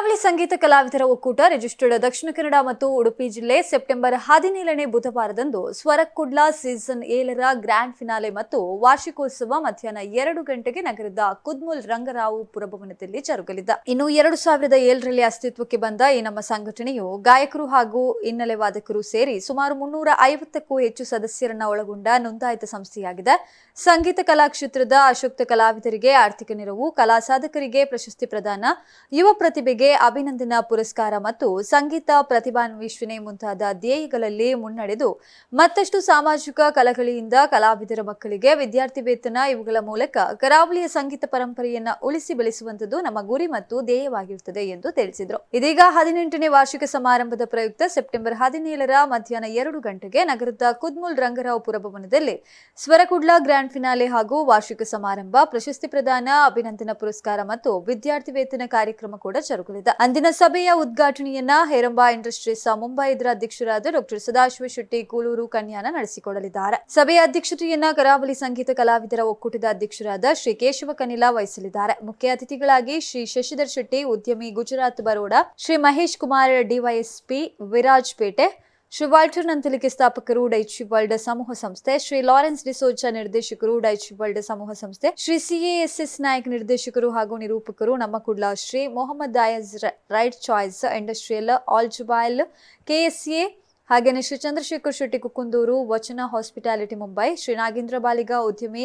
ಕರಾವಳಿ ಸಂಗೀತ ಕಲಾವಿದರ ಒಕ್ಕೂಟ ರಿಜಿಸ್ಟರ್ಡ್ ದಕ್ಷಿಣ ಕನ್ನಡ ಮತ್ತು ಉಡುಪಿ ಜಿಲ್ಲೆ ಸೆಪ್ಟೆಂಬರ್ ಹದಿನೇಳನೇ ಬುಧವಾರದಂದು ಸ್ವರಕುಡ್ಲ ಸೀಸನ್ ಏಳರ ಗ್ರ್ಯಾಂಡ್ ಫಿನಾಲೆ ಮತ್ತು ವಾರ್ಷಿಕೋತ್ಸವ ಮಧ್ಯಾಹ್ನ ಎರಡು ಗಂಟೆಗೆ ನಗರದ ಕುದ್ಮುಲ್ ರಂಗರಾವು ಪುರಭವನದಲ್ಲಿ ಜರುಗಲಿದೆ. ಇನ್ನು ಎರಡು ಸಾವಿರದ ಏಳರಲ್ಲಿ ಅಸ್ತಿತ್ವಕ್ಕೆ ಬಂದ ಈ ನಮ್ಮ ಸಂಘಟನೆಯು ಗಾಯಕರು ಹಾಗೂ ಹಿನ್ನೆಲೆ ವಾದಕರು ಸೇರಿ ಸುಮಾರು ಮುನ್ನೂರ ಐವತ್ತಕ್ಕೂ ಹೆಚ್ಚು ಸದಸ್ಯರನ್ನ ಒಳಗೊಂಡ ನೋಂದಾಯಿತ ಸಂಸ್ಥೆಯಾಗಿದೆ. ಸಂಗೀತ ಕಲಾ ಕ್ಷೇತ್ರದ ಅಶಕ್ತ ಕಲಾವಿದರಿಗೆ ಆರ್ಥಿಕ ನೆರವು, ಕಲಾ ಸಾಧಕರಿಗೆ ಪ್ರಶಸ್ತಿ ಪ್ರದಾನ, ಯುವ ಪ್ರತಿಭೆಗೆ ಅಭಿನಂದನಾ ಪುರಸ್ಕಾರ ಮತ್ತು ಸಂಗೀತ ಪ್ರತಿಭಾನ್ವೇಷಣೆ ಮುಂತಾದ ಧ್ಯೇಯಗಳಲ್ಲಿ ಮುನ್ನಡೆದು ಮತ್ತಷ್ಟು ಸಾಮಾಜಿಕ ಕಲಗಳಿಯಿಂದ ಕಲಾವಿದರ ಮಕ್ಕಳಿಗೆ ವಿದ್ಯಾರ್ಥಿ ವೇತನ, ಇವುಗಳ ಮೂಲಕ ಕರಾವಳಿಯ ಸಂಗೀತ ಪರಂಪರೆಯನ್ನ ಉಳಿಸಿ ಬೆಳೆಸುವಂತದ್ದು ನಮ್ಮ ಗುರಿ ಮತ್ತು ಧ್ಯೇಯವಾಗಿರುತ್ತದೆ ಎಂದು ತಿಳಿಸಿದರು. ಇದೀಗ ಹದಿನೆಂಟನೇ ವಾರ್ಷಿಕ ಸಮಾರಂಭದ ಪ್ರಯುಕ್ತ ಸೆಪ್ಟೆಂಬರ್ ಹದಿನೇಳರ ಮಧ್ಯಾಹ್ನ ಎರಡು ಗಂಟೆಗೆ ನಗರದ ಕುದ್ಮುಲ್ ರಂಗರಾವ್ ಪುರಭವನದಲ್ಲಿ ಸ್ವರಕುಡ್ಲಾ ಗ್ರ್ಯಾಂಡ್ ಫಿನಾಲೆ ಹಾಗೂ ವಾರ್ಷಿಕ ಸಮಾರಂಭ, ಪ್ರಶಸ್ತಿ ಪ್ರದಾನ, ಅಭಿನಂದನಾ ಪುರಸ್ಕಾರ ಮತ್ತು ವಿದ್ಯಾರ್ಥಿ ವೇತನ ಕಾರ್ಯಕ್ರಮ ಕೂಡ ಜರುಗಲಿದೆ ಅಂದಿನ ಸಭೆಯ ಉದ್ಘಾಟನೆಯನ್ನ ಹೇರಂಬಾ ಇಂಡಸ್ಟ್ರೀಸ್ ಮುಂಬೈ ಇದರ ಅಧ್ಯಕ್ಷರಾದ ಡಾಕ್ಟರ್ ಸದಾಶಿವ ಶೆಟ್ಟಿ ಕೂಲೂರು ಕನ್ಯಾನ ನಡೆಸಿಕೊಡಲಿದ್ದಾರೆ. ಸಭೆಯ ಅಧ್ಯಕ್ಷತೆಯನ್ನ ಕರಾವಳಿ ಸಂಗೀತ ಕಲಾವಿದರ ಒಕ್ಕೂಟದ ಅಧ್ಯಕ್ಷರಾದ ಶ್ರೀ ಕೇಶವ ಕನಿಲ ವಹಿಸಲಿದ್ದಾರೆ. ಮುಖ್ಯ ಅತಿಥಿಗಳಾಗಿ ಶ್ರೀ ಶಶಿಧರ್ ಶೆಟ್ಟಿ, ಉದ್ಯಮಿ Gujarat Baroda, Shri Mahesh Kumar, DYSP, Virajpet Shri Walter Nantalike ಸ್ಥಾಪಕರು ಡೈಚಿ ವರ್ಲ್ಡ್ ಸಮೂಹ ಸಂಸ್ಥೆ. ಶ್ರೀ ಲಾರೆನ್ಸ್ ಡಿಸೋಜಾ ನಿರ್ದೇಶಕರು ಡೈಚಿ ವರ್ಲ್ಡ್ ಸಮೂಹ ಸಂಸ್ಥೆ. ಶ್ರೀ ಸಿಎಎಸ್ಎಸ್ ನಾಯಕ್ ನಿರ್ದೇಶಕರು ಹಾಗೂ ನಿರೂಪಕರು ನಮ್ಮ Kudla Shri Mohammed Dayaj right choice industrial Al Jubail KSA ಹಾಗೆಯೇ ಶ್ರೀ ಚಂದ್ರಶೇಖರ್ ಶೆಟ್ಟಿ ಕುಕ್ಕುಂದೂರು ವಚನ ಹಾಸ್ಪಿಟಾಲಿಟಿ ಮುಂಬೈ. ಶ್ರೀ ನಾಗೇಂದ್ರ ಬಾಲಿಗ ಉದ್ಯಮಿ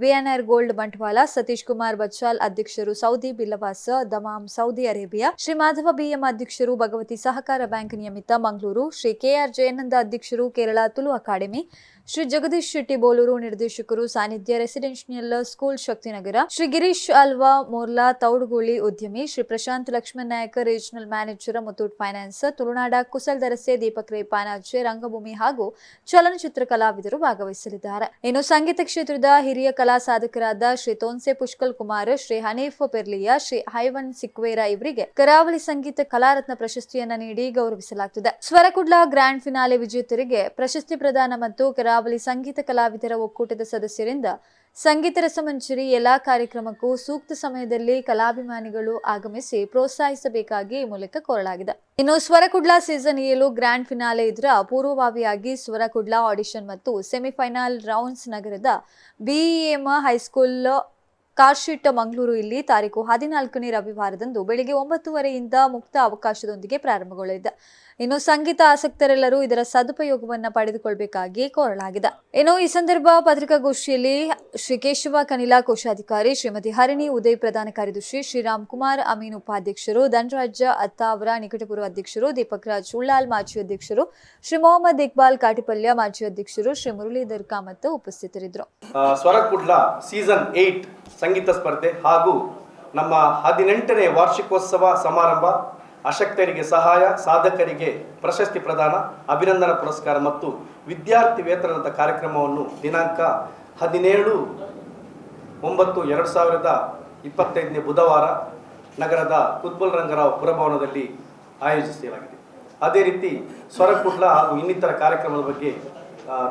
ವಿಎನ್ಆರ್ ಗೋಲ್ಡ್ ಬಂಟ್ವಾಳ, ಸತೀಶ್ ಕುಮಾರ್ ಬಚ್ಚಾಲ್ ಅಧ್ಯಕ್ಷರು Saudi Billavas Dammam Saudi Arabia, Shri Madhava BM ಅಧ್ಯಕ್ಷರು ಭಗವತಿ ಸಹಕಾರ ಬ್ಯಾಂಕ್ ನಿಯಮಿತ ಮಂಗಳೂರು, ಶ್ರೀ ಕೆಆರ್ ಜಯನಂದ ಅಧ್ಯಕ್ಷರು ಕೇರಳ ತುಳು ಅಕಾಡೆಮಿ, ಶ್ರೀ ಜಗದೀಶ್ ಶೆಟ್ಟಿ ಬೋಲೂರು ನಿರ್ದೇಶಕರು ಸಾನ್ನಿಧ್ಯ ರೆಸಿಡೆನ್ಷಿಯಲ್ ಸ್ಕೂಲ್ ಶಕ್ತಿನಗರ, ಶ್ರೀ ಗಿರೀಶ್ ಅಲ್ವಾ ಮೋರ್ಲಾ ತೌಡ್ಗೋಳಿ ಉದ್ಯಮಿ, ಶ್ರೀ ಪ್ರಶಾಂತ್ ಲಕ್ಷ್ಮಣ್ ನಾಯಕ ರೀಜನಲ್ ಮ್ಯಾನೇಜರ್, ಮುತ್ತೂಟ್ ಫೈನಾನ್ಸ್, ತುಳುನಾಡ ಕುಸಲ್ ದರಸೆ ದೀಪಕ್ ರೇ ಪಾನಾಜೆ, ರಂಗಭೂಮಿ ಹಾಗೂ ಚಲನಚಿತ್ರ ಕಲಾವಿದರು ಭಾಗವಹಿಸಲಿದ್ದಾರೆ. ಇನ್ನು ಸಂಗೀತ ಕ್ಷೇತ್ರದ ಹಿರಿಯ ಕಲಾ ಸಾಧಕರಾದ ಶ್ರೀ ತೋನ್ಸೆ ಪುಷ್ಕಲ್ ಕುಮಾರ್, ಶ್ರೀ ಹನೀಫ್ ಪೆರ್ಲಿಯಾ, ಶ್ರೀ ಹೈವನ್ ಸಿಕ್ವೇರಾ ಇವರಿಗೆ ಕರಾವಳಿ ಸಂಗೀತ ಕಲಾರತ್ನ ಪ್ರಶಸ್ತಿಯನ್ನ ನೀಡಿ ಗೌರವಿಸಲಾಗುತ್ತದೆ ಸ್ವರಕುಡ್ಲ ಗ್ರ್ಯಾಂಡ್ ಫಿನಾಲೆ ವಿಜೇತರಿಗೆ ಪ್ರಶಸ್ತಿ ಪ್ರದಾನ ಮತ್ತು ಕರಾವಳಿ ಸಂಗೀತ ಕಲಾವಿದರ ಒಕ್ಕೂಟದ ಸದಸ್ಯರಿಂದ ಸಂಗೀತ ರಸಮಂಜರಿ ಎಲ್ಲಾ ಕಾರ್ಯಕ್ರಮಕ್ಕೂ ಸೂಕ್ತ ಸಮಯದಲ್ಲಿ ಕಲಾಭಿಮಾನಿಗಳು ಆಗಮಿಸಿ ಪ್ರೋತ್ಸಾಹಿಸಬೇಕಾಗಿ ಈ ಮೂಲಕ ಕೋರಲಾಗಿದೆ. ಇನ್ನು ಸ್ವರಕುಡ್ಲ ಸೀಸನ್ ಏಳು ಗ್ರ್ಯಾಂಡ್ ಫಿನಾಲೆ ಇದರ ಪೂರ್ವಭಾವಿಯಾಗಿ ಸ್ವರಕುಡ್ಲ ಆಡಿಷನ್ ಮತ್ತು ಸೆಮಿಫೈನಲ್ ರೌಂಡ್ಸ್ ನಗರದ BEM high school car street Mangaluru ಇಲ್ಲಿ ತಾರೀಕು ಹದಿನಾಲ್ಕನೇ ರವಿವಾರದಂದು ಬೆಳಿಗ್ಗೆ ಒಂಬತ್ತುವರೆಯಿಂದ ಮುಕ್ತ ಅವಕಾಶದೊಂದಿಗೆ ಪ್ರಾರಂಭಗೊಳ್ಳಲಿದೆ. ಇನ್ನು ಸಂಗೀತ ಆಸಕ್ತರೆಲ್ಲರೂ ಇದರ ಸದುಪಯೋಗವನ್ನ ಪಡೆದುಕೊಳ್ಳಬೇಕಾಗಿ ಕೋರಲಾಗಿದೆ. ಇನ್ನು ಈ ಸಂದರ್ಭ ಪತ್ರಿಕಾಗೋಷ್ಠಿಯಲ್ಲಿ ಶ್ರೀ ಕೇಶವ ಕನಿಲಾ ಕೋಶಾಧಿಕಾರಿ ಶ್ರೀಮತಿ ಹರಿಣಿ ಉದಯ್ ಪ್ರಧಾನ ಕಾರ್ಯದರ್ಶಿ ಶ್ರೀರಾಮ್ ಕುಮಾರ್, ಅಮೀನ್ ಉಪಾಧ್ಯಕ್ಷರು, ಧನರಾಜ ಅತ್ತಾವರ ನಿಕಟಪೂರ್ವ ಅಧ್ಯಕ್ಷರು, ದೀಪಕ್ ರಾಜ್ ಉಳ್ಳಾಲ್ ಮಾಜಿ ಅಧ್ಯಕ್ಷರು, ಶ್ರೀ ಮೊಹಮ್ಮದ್ ಇಕ್ಬಾಲ್ ಕಾಟಿಪಲ್ಯ ಮಾಜಿ ಅಧ್ಯಕ್ಷರು ಶ್ರೀ ಮುರಳೀಧರ್ ಕಾಮತ್ ಉಪಸ್ಥಿತರಿದ್ದರು. ಸೀಸನ್ ಏಟ್ ಸಂಗೀತ ಸ್ಪರ್ಧೆ ಹಾಗೂ ನಮ್ಮ ಹದಿನೆಂಟನೇ ವಾರ್ಷಿಕೋತ್ಸವ ಸಮಾರಂಭ ಅಶಕ್ತರಿಗೆ ಸಹಾಯ, ಸಾಧಕರಿಗೆ ಪ್ರಶಸ್ತಿ ಪ್ರದಾನ, ಅಭಿನಂದನಾ ಪುರಸ್ಕಾರ ಮತ್ತು ವಿದ್ಯಾರ್ಥಿ ವೇತನದ ಕಾರ್ಯಕ್ರಮವನ್ನು ದಿನಾಂಕ ಹದಿನೇಳು ಒಂಬತ್ತು ಎರಡು ಸಾವಿರದ ಇಪ್ಪತ್ತೈದನೇ ಬುಧವಾರ ನಗರದ ಕುತ್ಬುಲ್ ರಂಗರಾವ್ ಪುರಭವನದಲ್ಲಿ ಆಯೋಜಿಸಲಾಗಿದೆ. ಅದೇ ರೀತಿ ಸ್ವರಕುಡ್ಲ ಹಾಗೂ ಇನ್ನಿತರ ಕಾರ್ಯಕ್ರಮದ ಬಗ್ಗೆ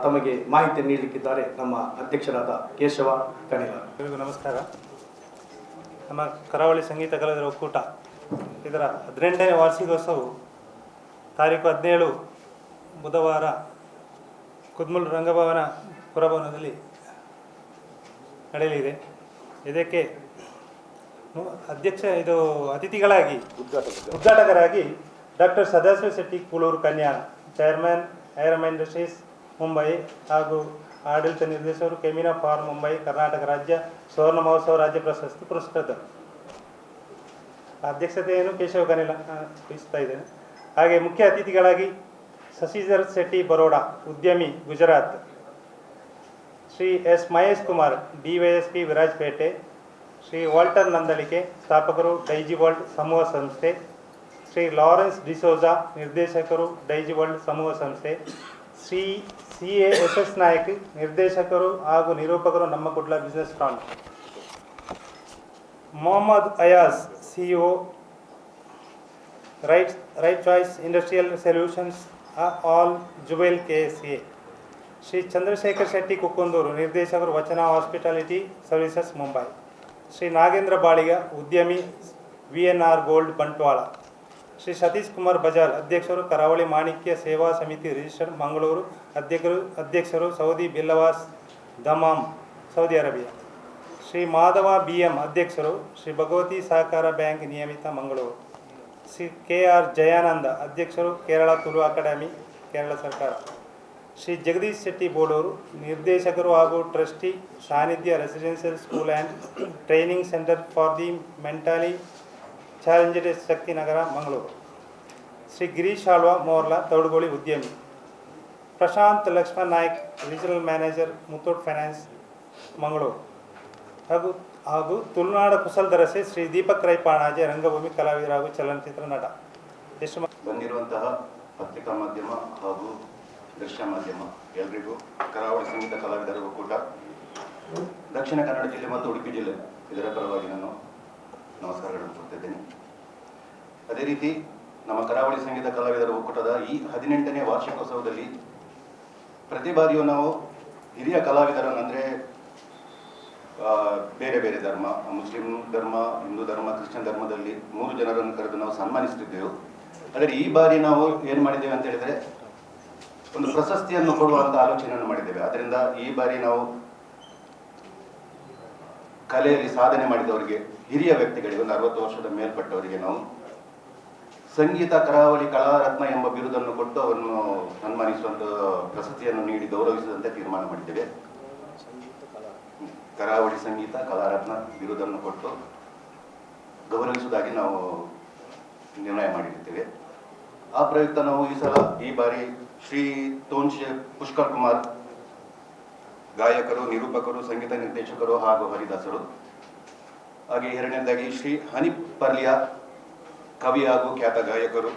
ತಮಗೆ ಮಾಹಿತಿ ನೀಡಲಿಕ್ಕಿದ್ದಾರೆ ನಮ್ಮ ಅಧ್ಯಕ್ಷರಾದ ಕೇಶವ ಕಣಿಲ ಎಲ್ರಿಗೂ ನಮಸ್ಕಾರ. ನಮ್ಮ ಕರಾವಳಿ ಸಂಗೀತ ಕಲಾವಿದರ ಒಕ್ಕೂಟ ಇದರ ಹದಿನೆಂಟನೇ ವಾರ್ಷಿಕೋತ್ಸವವು ತಾರೀಕು ಹದಿನೇಳು ಬುಧವಾರ ಕುದ್ಮುಲ್ ರಂಗಭವನ ಪುರಭವನದಲ್ಲಿ ನಡೆಯಲಿದೆ. ಇದಕ್ಕೆ ಅಧ್ಯಕ್ಷ ಇದು ಅತಿಥಿಗಳಾಗಿ ಉದ್ಘಾಟಕರಾಗಿ doctor Sadashiva Shetty Kooluru Kanyana chairman Airam industries Mumbai ಹಾಗೂ ಆಡಳಿತ ನಿರ್ದೇಶಕರು ಕೆಮಿನಾ ಫಾರ್ ಮುಂಬೈ ಕರ್ನಾಟಕ ರಾಜ್ಯ ಸುವರ್ಣ ಮಹೋತ್ಸವ ರಾಜ್ಯ ಪ್ರಶಸ್ತಿ ಪುರಸ್ಕೃತರು. ಅಧ್ಯಕ್ಷತೆಯನ್ನು ಕೇಶವ ಕನಿಲ ವಹಿಸ್ತಾ ಇದ್ದೇನೆ. ಹಾಗೆ ಮುಖ್ಯ ಅತಿಥಿಗಳಾಗಿ ಶಶಿಧರ್ ಶೆಟ್ಟಿ ಬರೋಡಾ, ಉದ್ಯಮಿ, Gujarat. Shri S Mahesh Kumar DYSP Virajpet. Shri Walter Nandalike, ಸ್ಥಾಪಕರು ಡೈಜಿ ವರ್ಲ್ಡ್ ಸಮೂಹ ಸಂಸ್ಥೆ. ಶ್ರೀ ಲಾರೆನ್ಸ್ ಡಿಸೋಜಾ, ನಿರ್ದೇಶಕರು ಡೈಜಿ ವರ್ಲ್ಡ್ ಸಮೂಹ ಸಂಸ್ಥೆ. Shri C A S S Nayak, ನಿರ್ದೇಶಕರು ಹಾಗೂ ನಿರೂಪಕರು ನಮ್ಮ Kudla business front. Mohammed Ayaz CEO right right choice industrial solutions Al Jubail K S A Shri Chandrashekar Shetty Kukkunduru ನಿರ್ದೇಶಕರು ವಚನ ಹಾಸ್ಪಿಟಾಲಿಟಿ ಸರ್ವಿಸಸ್ ಮುಂಬೈ ಶ್ರೀ ನಾಗೇಂದ್ರ ಬಾಳಿಗ ಉದ್ಯಮಿ V N R gold Bantwal Shri Satish Kumar Bajal ಅಧ್ಯಕ್ಷರು Karavali Manikya Seva Samiti register Mangaluru ಅಧ್ಯಕ್ಷರು ಅಧ್ಯಕ್ಷರು Saudi Billavas Dammam Saudi Arabia Shri Madhava B M ಅಧ್ಯಕ್ಷರು ಶ್ರೀ ಭಗವತಿ ಸಹಕಾರ bank ನಿಯಮಿತ Mangaluru. Shri K R Jayananda ಅಧ್ಯಕ್ಷರು Kerala Tulu academy, Kerala ಸರ್ಕಾರ. ಶ್ರೀ ಜಗದೀಶ್ ಶೆಟ್ಟಿ ಬೋಳೂರು ನಿರ್ದೇಶಕರು ಹಾಗೂ trustee Sannidhya residential school and training centre for the mentally challenged Shaktinagar Mangaluru. Shri Girish Alva Morla Thaudugoli ಉದ್ಯಮಿ. Prashant Lakshman Naik regional manager Muthoot finance Mangaluru. ಹಾಗೂ ಹಾಗೂ ತುಳುನಾಡ ಕುಶಲದರಸೆ ಶ್ರೀ ದೀಪಕ್ ರೈಪಾಣಾಜೆ ರಂಗಭೂಮಿ ಕಲಾವಿದರ ಹಾಗೂ ಚಲನಚಿತ್ರ ನಟ. ಎಷ್ಟು ಬಂದಿರುವಂತಹ ಪತ್ರಿಕಾ ಮಾಧ್ಯಮ ಹಾಗೂ ದೃಶ್ಯ ಮಾಧ್ಯಮ ಎಲ್ರಿಗೂ ಕರಾವಳಿ ಸಂಗೀತ ಕಲಾವಿದರ ಒಕ್ಕೂಟ, ದಕ್ಷಿಣ ಕನ್ನಡ ಜಿಲ್ಲೆ ಮತ್ತು ಉಡುಪಿ ಜಿಲ್ಲೆ, ಇದರ ಪರವಾಗಿ ನಾನು ನಮಸ್ಕಾರಗಳನ್ನು ಕೊಡ್ತಿದ್ದೇನೆ ಅದೇ ರೀತಿ ನಮ್ಮ ಕರಾವಳಿ ಸಂಗೀತ ಕಲಾವಿದರ ಒಕ್ಕೂಟದ ಈ ಹದಿನೆಂಟನೇ ವಾರ್ಷಿಕೋತ್ಸವದಲ್ಲಿ ಪ್ರತಿ ಬಾರಿಯೂ ನಾವು ಹಿರಿಯ ಕಲಾವಿದರನ್ನು ಅಂದರೆ ಬೇರೆ ಬೇರೆ ಧರ್ಮ, ಮುಸ್ಲಿಂ ಧರ್ಮ, ಹಿಂದೂ ಧರ್ಮ, ಕ್ರಿಶ್ಚಿಯನ್ ಧರ್ಮದಲ್ಲಿ ಮೂರು ಜನರನ್ನು ಕರೆದು ನಾವು ಸನ್ಮಾನಿಸುತ್ತಿದ್ದೆವು. ಆದರೆ ಈ ಬಾರಿ ನಾವು ಏನು ಮಾಡಿದ್ದೇವೆ ಅಂತ ಹೇಳಿದ್ರೆ ಒಂದು ಪ್ರಶಸ್ತಿಯನ್ನು ಕೊಡುವಂಥ ಆಲೋಚನೆಯನ್ನು ಮಾಡಿದ್ದೇವೆ. ಅದರಿಂದ ಈ ಬಾರಿ ನಾವು ಕಲೆಯಲ್ಲಿ ಸಾಧನೆ ಮಾಡಿದವರಿಗೆ, ಹಿರಿಯ ವ್ಯಕ್ತಿಗಳಿಗೆ, ಒಂದು ಅರವತ್ತು ವರ್ಷದ ಮೇಲ್ಪಟ್ಟವರಿಗೆ ನಾವು ಸಂಗೀತ, ಕರಾವಳಿ ಕಲಾರತ್ನ ಎಂಬ ಬಿರುದನ್ನು ಕೊಟ್ಟು ಅವರನ್ನು ಸನ್ಮಾನಿಸುವಂತ ಪ್ರಶಸ್ತಿಯನ್ನು ನೀಡಿ ಗೌರವಿಸುವಂತೆ ತೀರ್ಮಾನ ಮಾಡಿದ್ದೇವೆ. ಕರಾವಳಿ ಸಂಗೀತ, ಕಲಾರತ್ನ ಬಿರುದನ್ನು ಕೊಟ್ಟು ಗೌರವಿಸುವುದಾಗಿ ನಾವು ನಿರ್ಣಯ ಮಾಡಿರುತ್ತೇವೆ. ಆ ಪ್ರಯುಕ್ತ ನಾವು ಈ ಸಲ ಈ ಬಾರಿ ಶ್ರೀ ತೋನ್ಶ್ ಪುಷ್ಕರ್ ಕುಮಾರ್ ಗಾಯಕರು, ನಿರೂಪಕರು, ಸಂಗೀತ ನಿರ್ದೇಶಕರು ಹಾಗೂ ಹರಿದಾಸರು. ಹಾಗೆ ಎರಡನೇದಾಗಿ ಶ್ರೀ ಹನಿ ಪರ್ಲಿಯ ಕವಿ ಹಾಗೂ ಖ್ಯಾತ ಗಾಯಕರು.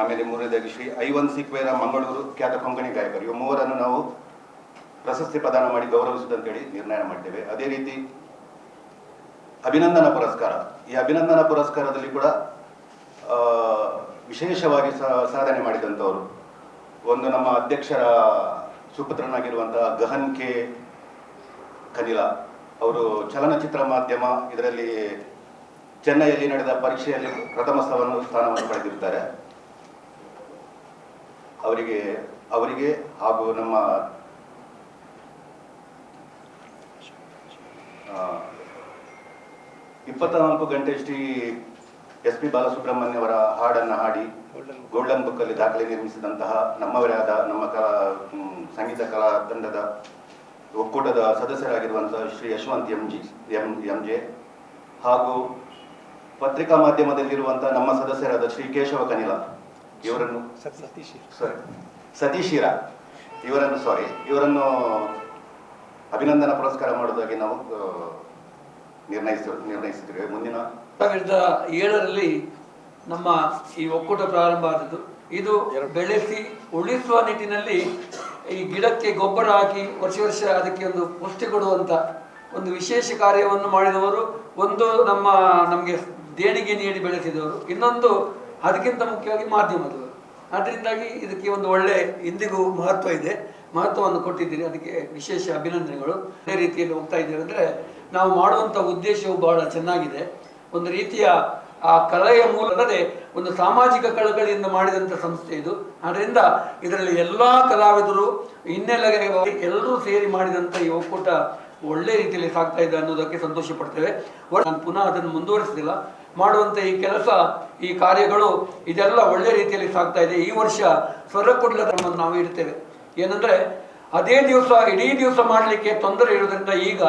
ಆಮೇಲೆ ಮೂರನೇದಾಗಿ ಶ್ರೀ ಐವನ್ ಸಿಕ್ವೇರ ಮಂಗಳೂರು ಖ್ಯಾತ ಕೊಂಕಣಿ ಗಾಯಕರು. ಇವು ಮೂವರನ್ನು ನಾವು ಪ್ರಶಸ್ತಿ ಪ್ರದಾನ ಮಾಡಿ ಹೇಳಿ ನಿರ್ಣಯ ಮಾಡಿದ್ದೇವೆ ಅದೇ ರೀತಿ ಅಭಿನಂದನಾ ಪುರಸ್ಕಾರ. ಈ ಅಭಿನಂದನಾ ಪುರಸ್ಕಾರದಲ್ಲಿ ಕೂಡ ವಿಶೇಷವಾಗಿ ಸಾಧನೆ ಮಾಡಿದಂಥವರು. ಒಂದು ನಮ್ಮ ಅಧ್ಯಕ್ಷರ ಸುಪುತ್ರನಾಗಿರುವಂತಹ ಗಹನ್ ಕೆ. ಕನಿಲ ಅವರು ಚಲನಚಿತ್ರ ಮಾಧ್ಯಮ, ಇದರಲ್ಲಿ ಚೆನ್ನೈಯಲ್ಲಿ ನಡೆದ ಪರೀಕ್ಷೆಯಲ್ಲಿ ಪ್ರಥಮ ಸ್ಥಾನವನ್ನು ಸ್ಥಾನವನ್ನು ಪಡೆದಿರ್ತಾರೆ ಅವರಿಗೆ ಅವರಿಗೆ ಹಾಗೂ ನಮ್ಮ ಇಪ್ಪತ್ನಾಲ್ಕು ಗಂಟೆ ಶ್ರೀ ಎಸ್ ಪಿ ಬಾಲಸುಬ್ರಹ್ಮಣ್ಯ ಅವರ ಹಾಡನ್ನು ಹಾಡಿ ಗೋಲ್ಡನ್ ಬುಕ್ ಅಲ್ಲಿ ದಾಖಲೆ ನಿರ್ಮಿಸಿದಂತಹ ನಮ್ಮವರೇ ಆದ ನಮ್ಮ ಕಲಾ ಸಂಗೀತ ಕಲಾ ತಂಡದ ಒಕ್ಕೂಟದ ಸದಸ್ಯರಾಗಿರುವಂತಹ Shri Yashwant M G, M M J ಹಾಗೂ ಪತ್ರಿಕಾ ಮಾಧ್ಯಮದಲ್ಲಿರುವಂತಹ ನಮ್ಮ ಸದಸ್ಯರಾದ ಶ್ರೀ ಕೇಶವ ಕನಿಲ, ಇವರನ್ನು ಸಾರಿ ಸತೀಶಿರ ಇವರನ್ನು ಸಾರಿ ಇವರನ್ನು ಅಭಿನಂದನಾ ಪುರಸ್ಕಾರ ಮಾಡೋದಾಗಿ ನಾವು ನಿರ್ಣಯಿಸ ನಿರ್ಣಯಿಸಿದ್ರೆ. ಮುಂದಿನ ಸಾವಿರದ ಏಳರಲ್ಲಿ ನಮ್ಮ ಈ ಒಕ್ಕೂಟ ಪ್ರಾರಂಭ ಆದದ್ದು. ಇದು ಬೆಳೆಸಿ ಉಳಿಸುವ ನಿಟ್ಟಿನಲ್ಲಿ ಈ ಗಿಡಕ್ಕೆ ಗೊಬ್ಬರ ಹಾಕಿ ವರ್ಷ ವರ್ಷ ಅದಕ್ಕೆ ಒಂದು ಪುಷ್ಟಿ ಕೊಡುವಂತ ಒಂದು ವಿಶೇಷ ಕಾರ್ಯವನ್ನು ಮಾಡಿದವರು ಒಂದು ನಮ್ಮ ನಮಗೆ ದೇಣಿಗೆ ನೀಡಿ ಬೆಳೆಸಿದವರು ಇನ್ನೊಂದು ಅದಕ್ಕಿಂತ ಮುಖ್ಯವಾಗಿ ಮಾಧ್ಯಮದವರು. ಅದರಿಂದಾಗಿ ಇದಕ್ಕೆ ಒಂದು ಒಳ್ಳೆ ಇಂದಿಗೂ ಮಹತ್ವ ಇದೆ. ಮಹತ್ವವನ್ನು ಕೊಟ್ಟಿದ್ದೀರಿ. ಅದಕ್ಕೆ ವಿಶೇಷ ಅಭಿನಂದನೆಗಳು. ಅದೇ ರೀತಿಯಲ್ಲಿ ಹೋಗ್ತಾ ಇದ್ದೀರಿ ಅಂದರೆ ನಾವು ಮಾಡುವಂಥ ಉದ್ದೇಶವು ಬಹಳ ಚೆನ್ನಾಗಿದೆ. ಒಂದು ರೀತಿಯ ಆ ಕಲೆಯ ಮೂಲಕದೆ ಒಂದು ಸಾಮಾಜಿಕ ಕಳಕಳಿಯಿಂದ ಮಾಡಿದಂಥ ಸಂಸ್ಥೆ ಇದು. ಆದ್ದರಿಂದ ಇದರಲ್ಲಿ ಎಲ್ಲ ಕಲಾವಿದರು ಹಿನ್ನೆಲೆಗೆ ಎಲ್ಲರೂ ಸೇರಿ ಮಾಡಿದಂಥ ಈ ಒಕ್ಕೂಟ ಒಳ್ಳೆ ರೀತಿಯಲ್ಲಿ ಸಾಗ್ತಾ ಇದೆ ಅನ್ನೋದಕ್ಕೆ ಸಂತೋಷ ಪಡ್ತೇವೆ. ನಾನು ಪುನಃ ಅದನ್ನು ಮುಂದುವರಿಸಿದಿಲ್ಲ. ಮಾಡುವಂಥ ಈ ಕೆಲಸ, ಈ ಕಾರ್ಯಗಳು ಇದೆಲ್ಲ ಒಳ್ಳೆ ರೀತಿಯಲ್ಲಿ ಸಾಗ್ತಾ ಇದೆ. ಈ ವರ್ಷ ಸ್ವರಕುಡ್ಲ ನಾವು ಇಡ್ತೇವೆ. ಏನಂದ್ರೆ ಅದೇ ದಿವಸ, ಇಡೀ ದಿವಸ ಮಾಡಲಿಕ್ಕೆ ತೊಂದರೆ ಇರೋದ್ರಿಂದ ಈಗ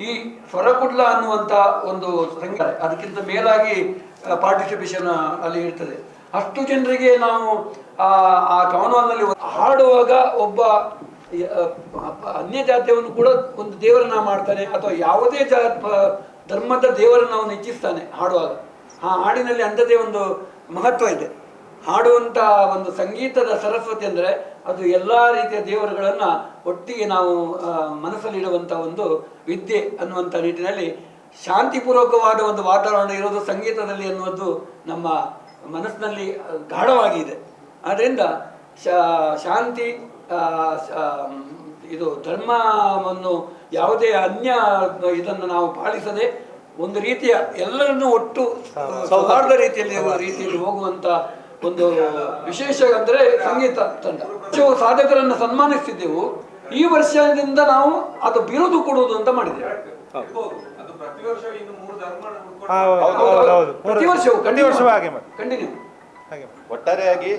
ಈ ಸ್ವರಕುಡ್ಲ ಅನ್ನುವಂಥ ಒಂದು ಸಂಘ ಅದಕ್ಕಿಂತ ಮೇಲಾಗಿ ಪಾರ್ಟಿಸಿಪೇಷನ್ ಅಲ್ಲಿ ಇರ್ತದೆ. ಅಷ್ಟು ಜನರಿಗೆ ನಾವು, ಆ ಕವನದಲ್ಲಿ ಹಾಡುವಾಗ ಒಬ್ಬ ಅನ್ಯ ಜಾತಿಯವನು ಕೂಡ ಒಂದು ದೇವರನ್ನ ಮಾಡ್ತಾನೆ ಅಥವಾ ಯಾವುದೇ ಜಾ ಧರ್ಮದ ದೇವರನ್ನು ಅವನು ಹೆಚ್ಚಿಸ್ತಾನೆ ಹಾಡುವಾಗ. ಆ ಹಾಡಿನಲ್ಲಿ ಅಂಥದ್ದೇ ಒಂದು ಮಹತ್ವ ಇದೆ. ಹಾಡುವಂಥ ಒಂದು ಸಂಗೀತದ ಸರಸ್ವತಿ ಅಂದ್ರೆ ಅದು ಎಲ್ಲಾ ರೀತಿಯ ದೇವರುಗಳನ್ನ ಒಟ್ಟಿಗೆ ನಾವು ಮನಸ್ಸಲ್ಲಿಡುವಂಥ ಒಂದು ವಿದ್ಯೆ ಅನ್ನುವಂತ ನಿಟ್ಟಿನಲ್ಲಿ ಶಾಂತಿಪೂರ್ವಕವಾದ ಒಂದು ವಾತಾವರಣ ಇರೋದು ಸಂಗೀತದಲ್ಲಿ ಅನ್ನುವುದು ನಮ್ಮ ಮನಸ್ಸಿನಲ್ಲಿ ಗಾಢವಾಗಿದೆ. ಗಾಢವಾಗಿ ಆದ್ದರಿಂದ ಶಾಂತಿ ಇದು ಧರ್ಮವನ್ನು ಯಾವುದೇ ಅನ್ಯ ಇದನ್ನು ನಾವು ಪಾಲಿಸದೆ ಒಂದು ರೀತಿಯ ಎಲ್ಲರನ್ನೂ ಒಟ್ಟು ಸೌಹಾರ್ದ ರೀತಿಯಲ್ಲಿ ರೀತಿಯಲ್ಲಿ ಹೋಗುವಂತ ಒಂದು ವಿಶೇಷ ಅಂದ್ರೆ ಸಂಗೀತ ತಂಡ. ಹೆಚ್ಚು ಸಾಧಕರನ್ನು ಸನ್ಮಾನಿಸ್ತಿದ್ದೆವು. ಈ ವರ್ಷದಿಂದ ನಾವು ಅದು ಬಿರುದು ಕೊಡುವುದು ಅಂತ ಮಾಡಿದ್ದೇವೆ. ಪ್ರತಿ ವರ್ಷವೂ ಕಂಟಿನ್ಯೂ. ಒಟ್ಟಾರೆಯಾಗಿ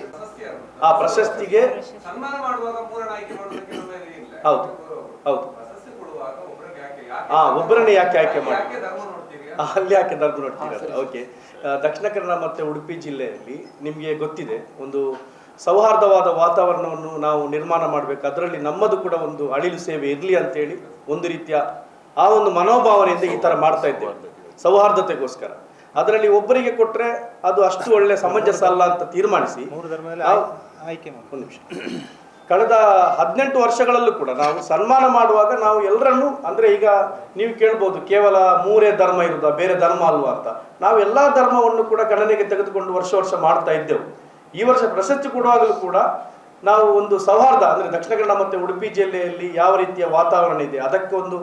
ಆ ಪ್ರಶಸ್ತಿಗೆ ಸನ್ಮಾನ ಮಾಡುವಾಗ ಮೂರನ್ನ ಆಯ್ಕೆ ಮಾಡೋದಕ್ಕೆ ನಮ್ಮಲ್ಲಿ ಇಲ್ಲ. ಹೌದು ಹೌದು. ಹಾ ಕೊಡುವಾಗ ಒಬ್ಬರಿಗೆ ಯಾಕೆ ಯಾಕೆ? ಆ ಒಬ್ಬರನ್ನೇ ಯಾಕೆ ಆಯ್ಕೆ ಮಾಡಿ ಅಲ್ಲಿ ಯಾಕೆ ನೋಡ್ತೀರಾ? ಓಕೆ ದಕ್ಷಿಣ ಕನ್ನಡ ಮತ್ತು ಉಡುಪಿ ಜಿಲ್ಲೆಯಲ್ಲಿ ನಿಮಗೆ ಗೊತ್ತಿದೆ ಒಂದು ಸೌಹಾರ್ದವಾದ ವಾತಾವರಣವನ್ನು ನಾವು ನಿರ್ಮಾಣ ಮಾಡಬೇಕು. ಅದರಲ್ಲಿ ನಮ್ಮದು ಕೂಡ ಒಂದು ಅಳಿಲು ಸೇವೆ ಇರಲಿ ಅಂತೇಳಿ ಒಂದು ರೀತಿಯ ಆ ಒಂದು ಮನೋಭಾವನೆಯಿಂದ ಈ ಥರ ಮಾಡ್ತಾ ಇದ್ದೇವೆ. ಸೌಹಾರ್ದತೆಗೋಸ್ಕರ. ಅದರಲ್ಲಿ ಒಬ್ಬರಿಗೆ ಕೊಟ್ಟರೆ ಅದು ಅಷ್ಟು ಒಳ್ಳೆ ಸಮಂಜಸ ಅಲ್ಲ ಅಂತ ತೀರ್ಮಾನಿಸಿ. ಒಂದು ನಿಮಿಷ. ಕಳೆದ ಹದಿನೆಂಟು ವರ್ಷಗಳಲ್ಲೂ ಕೂಡ ನಾವು ಸನ್ಮಾನ ಮಾಡುವಾಗ ನಾವು ಎಲ್ಲರನ್ನೂ, ಅಂದರೆ ಈಗ ನೀವು ಕೇಳ್ಬೋದು, ಕೇವಲ ಮೂರೇ ಧರ್ಮ ಇರುವುದಾ ಬೇರೆ ಧರ್ಮ ಅಲ್ವಾ ಅಂತ. ನಾವು ಎಲ್ಲ ಧರ್ಮವನ್ನು ಕೂಡ ಗಣನೆಗೆ ತೆಗೆದುಕೊಂಡು ವರ್ಷ ವರ್ಷ ಮಾಡ್ತಾ ಇದ್ದೆವು. ಈ ವರ್ಷ ಪ್ರಶಸ್ತಿ ಕೊಡುವಾಗಲೂ ಕೂಡ ನಾವು ಒಂದು ಸೌಹಾರ್ದ, ಅಂದರೆ ದಕ್ಷಿಣ ಕನ್ನಡ ಮತ್ತು ಉಡುಪಿ ಜಿಲ್ಲೆಯಲ್ಲಿ ಯಾವ ರೀತಿಯ ವಾತಾವರಣ ಇದೆ ಅದಕ್ಕೆ ಒಂದು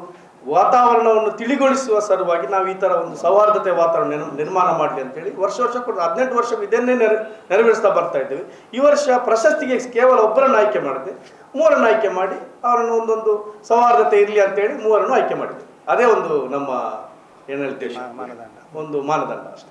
ವಾತಾವರಣವನ್ನು ತಿಳಿಗೊಳಿಸುವ ಸಲುವಾಗಿ ನಾವು ಈ ಥರ ಒಂದು ಸೌಹಾರ್ದತೆ ವಾತಾವರಣ ನಿರ್ಮಾಣ ಮಾಡಲಿ ಅಂತೇಳಿ ವರ್ಷ ವರ್ಷ ಕೂಡ ಹದಿನೆಂಟು ವರ್ಷ ಇದನ್ನೇ ನೆರ ನೆರವೇರಿಸ್ತಾ ಬರ್ತಾ ಇದ್ದೇವೆ. ಈ ವರ್ಷ ಪ್ರಶಸ್ತಿಗೆ ಕೇವಲ ಒಬ್ಬರನ್ನು ಆಯ್ಕೆ ಮಾಡಿದೆ. ಮೂರನ್ನು ಆಯ್ಕೆ ಮಾಡಿ ಅವರನ್ನು ಒಂದೊಂದು ಸೌಹಾರ್ದತೆ ಇರಲಿ ಅಂತೇಳಿ ಮೂವರನ್ನು ಆಯ್ಕೆ ಮಾಡಿದೆ. ಅದೇ ಒಂದು ನಮ್ಮ ಏನು ಹೇಳ್ತೇವೆ? ಮಾನದಂಡ. ಒಂದು ಮಾನದಂಡ ಅಷ್ಟೇ.